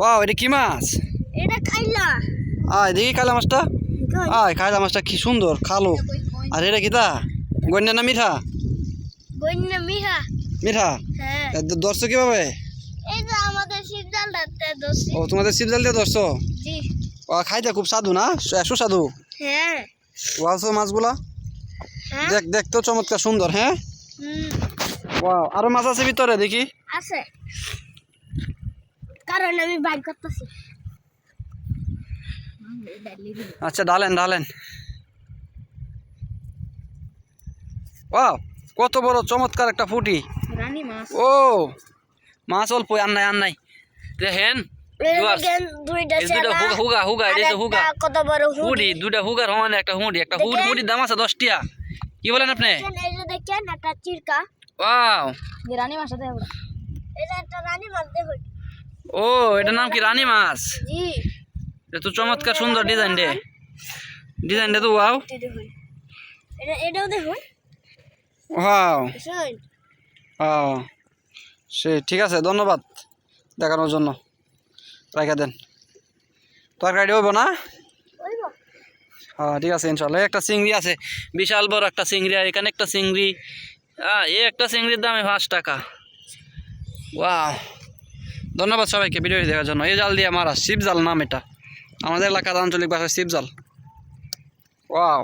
Wow এটা কি মাছ? এটা খাইলা আয় দেখি কালা মাছটা? আয় কালা মাছটা কি সুন্দর খালো আর এটা কি তা? গন্যা না মিঠা? বন্য মিহা মিঠা? হ্যাঁ। ধরছো কীভাবে? ও তোমাদের সিপজাল দিয়ে ধরছো? ও খাইতে খুব সাধু না? সুস্বাদু? হ্যাঁ। ওয়ালছো মাছগুলা? হ্যাঁ। দেখ দেখতেও চমৎকার সুন্দর হ্যাঁ? ওয়াও আরও মাছ আছে ভিতরে দেখি। আছে। কারণ আমি বাইক করতেছি। আচ্ছা ডালেন ডালেন ওয়াও কত বড় চমৎকার একটা ফুটি ও মাছ অল্প আর নাই আর নাই। দেখেন হুগা হুগা হুগা। হুডি দুটা হুগার সমানে একটা হুডি একটা হুড হুডির দাম আছে দশ টিয়া কি বলেন আপনি? দেখেন এই যে দেখেন একটা চিরকা। ওয়াও। রানী মাছ এটা একটা রানী মাছ দেখুন। ও এটার নাম কি রানী মাছ? জি। তো চমৎকার সুন্দর ডিজাইন রে। ডিজাইন তো ওয়াও এটা এটাও দেখুন। ওয়াও ও সে ঠিক আছে ধন্যবাদ দেখানোর জন্য। রাখা দেন। তরকারি হইব না? হ্যাঁ ঠিক আছে ইনশাল্লাহ একটা চিংড়ি আছে বিশাল বড় একটা চিংড়ি আর এখানে একটা চিংড়ি। হ্যাঁ এই একটা চিংড়ির দামে পাঁচ টাকা। ওয়াও ধন্যবাদ সবাইকে ভিডিওটি দেখার জন্য। এই জাল দিয়ে মারা শিবজাল নাম এটা। আমাদের এলাকার আঞ্চলিক ভাষায় শিবজাল। ওয়াও।